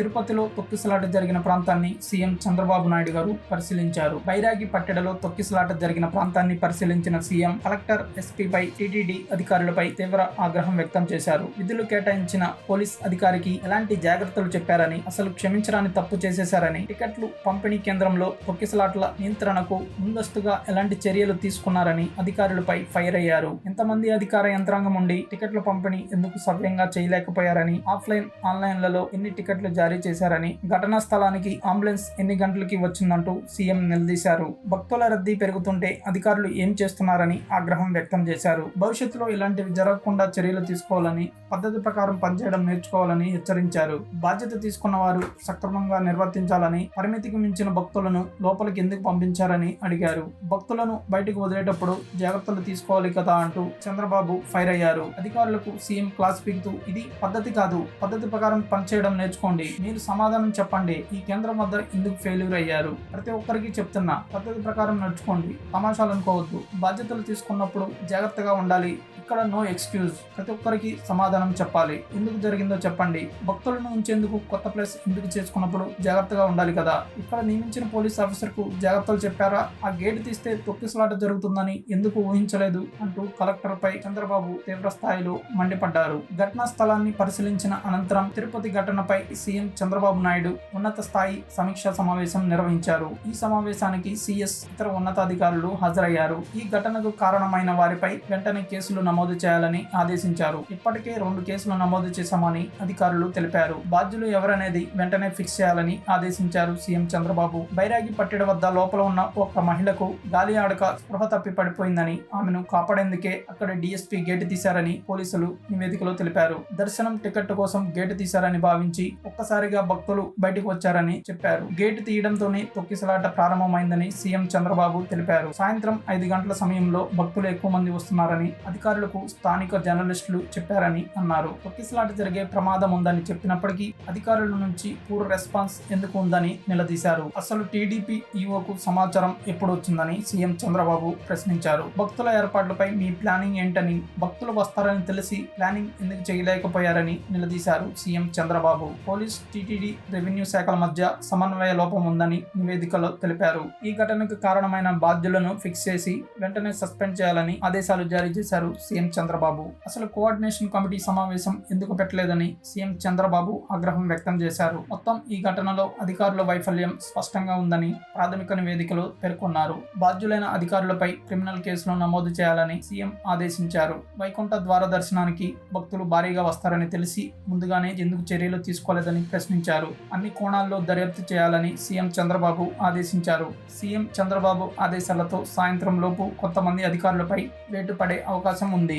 తిరుపతిలో తొక్కిసలాట జరిగిన ప్రాంతాన్ని సీఎం చంద్రబాబు నాయుడు గారు పరిశీలించారు. బైరాగి పట్టెడలో తొక్కిసలాట జరిగిన ప్రాంతాన్ని పరిశీలించిన సీఎం కలెక్టర్ ఎస్పీపై టీటీడీ అధికారులపై తీవ్ర ఆగ్రహం వ్యక్తం చేశారు. విధులు కేటాయించిన పోలీస్ అధికారికి ఎలాంటి జాగ్రత్తలు చెప్పారని అసలు క్షమించరాని తప్పు చేసేశారని టికెట్లు పంపిణీ కేంద్రంలో తొక్కిసలాట్ల నియంత్రణకు ముందస్తుగా ఎలాంటి చర్యలు తీసుకున్నారని అధికారులపై ఫైర్ అయ్యారు. ఎంతమంది అధికార యంత్రాంగం ఉండి టికెట్ల పంపిణీ ఎందుకు సవ్యంగా చేయలేకపోయారని ఆఫ్లైన్ ఆన్లైన్లలో ఎన్ని టికెట్లు జారీ చేశారని ఘటనా స్థలానికి అంబులెన్స్ ఎన్ని గంటలకి వచ్చిందంటూ సీఎం నిలదీశారు. భక్తుల రద్దీ పెరుగుతుంటే అధికారులు ఏం చేస్తున్నారని ఆగ్రహం వ్యక్తం చేశారు. భవిష్యత్తులో ఇలాంటివి జరగకుండా చర్యలు తీసుకోవాలని పద్ధతి ప్రకారం పనిచేయడం నేర్చుకోవాలని హెచ్చరించారు. బాధ్యత తీసుకున్న వారు సక్రమంగా నిర్వర్తించాలని పరిమితికి మించిన భక్తులను లోపలికి ఎందుకు పంపించారని అడిగారు. భక్తులను బయటకు వదిలేటప్పుడు జాగ్రత్తలు తీసుకోవాలి కదా అంటూ చంద్రబాబు ఫైర్ అయ్యారు. అధికారులకు సీఎం క్లాస్ పీకుతూ ఇది పద్ధతి కాదు. పద్ధతి ప్రకారం పనిచేయడం నేర్చుకోండి. మీరు సమాధానం చెప్పండి. ఈ కేంద్రం వద్ద ఎందుకు ఫెయిల్యూర్ అయ్యారు? ప్రతి ఒక్కరికి చెప్తున్నా పద్ధతి ప్రకారం నడుచుకోండి. తమాషాలు అనుకోవద్దు. బాధ్యతలు తీసుకున్నప్పుడు జాగ్రత్తగా ఉండాలి. ఇక్కడ నో ఎక్స్క్యూజ్ ప్రతి ఒక్కరికి సమాధానం చెప్పాలి. ఎందుకు జరిగిందో చెప్పండి. భక్తులను ఉంచేందుకు కొత్త ప్లేస్ ఎందుకు చేసుకున్నప్పుడు జాగ్రత్తగా ఉండాలి కదా? ఇక్కడ నియమించిన పోలీస్ ఆఫీసర్కు జాగ్రత్తలు చెప్పారా? ఆ గేట్ తీస్తే తొక్కిసలాట జరుగుతుందని ఎందుకు ఊహించలేదు? అంటూ కలెక్టర్ పై చంద్రబాబు తీవ్ర స్థాయిలో మండిపడ్డారు. ఘటనా స్థలాన్ని పరిశీలించిన అనంతరం తిరుపతి ఘటనపై సీఎం చంద్రబాబు నాయుడు ఉన్నత స్థాయి సమీక్షా సమావేశం నిర్వహించారు. ఈ సమావేశానికి సీఎస్ ఇతర ఉన్నతాధికారులు హాజరయ్యారు. ఈ ఘటనకు కారణమైన వారిపై వెంటనే కేసులు నమోదు చేయాలని ఆదేశించారు. ఇప్పటికే రెండు కేసులు నమోదు చేశామని అధికారులు తెలిపారు. బాధ్యులు ఎవరనేది వెంటనే ఫిక్స్ చేయాలని ఆదేశించారు సీఎం చంద్రబాబు. బైరాగి పట్టెడ వద్ద లోపల ఉన్న ఒక మహిళకు గాలి ఆడక స్పృహ తప్పి పడిపోయిందని ఆమెను కాపాడేందుకే అక్కడ డీఎస్పీ గేటు తీశారని పోలీసులు నివేదికలో తెలిపారు. దర్శనం టికెట్ కోసం గేటు తీశారని భావించి ఒక్కసారిగా భక్తులు బయటకు వచ్చారని చెప్పారు. గేటు తీయడంతోనే తొక్కిసలాట ప్రారంభమైందని సీఎం చంద్రబాబు తెలిపారు. సాయంత్రం ఐదు గంటల సమయంలో భక్తులు ఎక్కువ మంది వస్తున్నారని అధికారులకు స్థానిక జర్నలిస్టులు చెప్పారని అన్నారు. తొక్కిసలాట జరిగే ప్రమాదం ఉందని చెప్పినప్పటికీ అధికారుల నుంచి పూర్వ రెస్పాన్స్ ఎందుకు ఉందని నిలదీశారు. అసలు టీడీపీ ఈఓకు సమాచారం ఎప్పుడు వచ్చిందని సీఎం చంద్రబాబు ప్రశ్నించారు. భక్తుల ఏర్పాట్లపై మీ ప్లానింగ్ ఏంటని భక్తులు వస్తారని తెలిసి ప్లానింగ్ ఎందుకు చేయలేకపోయారని నిలదీశారు CM Chandrababu. Police TTD revenue శాఖల మధ్య సమన్వయ లోపం ఉందని నివేదికలో తెలిపారు. ఈ ఘటనకు కారణమైన బాధ్యులను ఫిక్స్ చేసి వెంటనే సస్పెండ్ చేయాలని ఆదేశాలు జారీ చేశారు సీఎం చంద్రబాబు. అసలు కోఆర్డినేషన్ కమిటీ సమావేశం ఎందుకు పెట్టలేదని సీఎం చంద్రబాబు ఆగ్రహం వ్యక్తం చేశారు. మొత్తం ఈ ఘటనలో అధికారుల వైఫల్యం స్పష్టంగా ఉందని ప్రాథమిక నివేదికలో పేర్కొన్నారు. బాధ్యులైన అధికారులపై క్రిమినల్ కేసులు నమోదు చేయాలని సీఎం ఆదేశించారు. వైకుంఠ ద్వార దర్శనానికి భక్తులు భారీగా వస్తారని తెలిసి ముందుగానే ఎందుకు చర్యలు తీసుకోలేదని ప్రశ్నించారు. అన్ని కోణాల్లో దర్యాప్తు చేయాలని సీఎం చంద్రబాబు ఆదేశించారు. సీఎం చంద్రబాబు ఆదేశాలతో సాయంత్రం లోపు కొంతమంది అధికారులపై వేటు పడే అవకాశం ఉంది.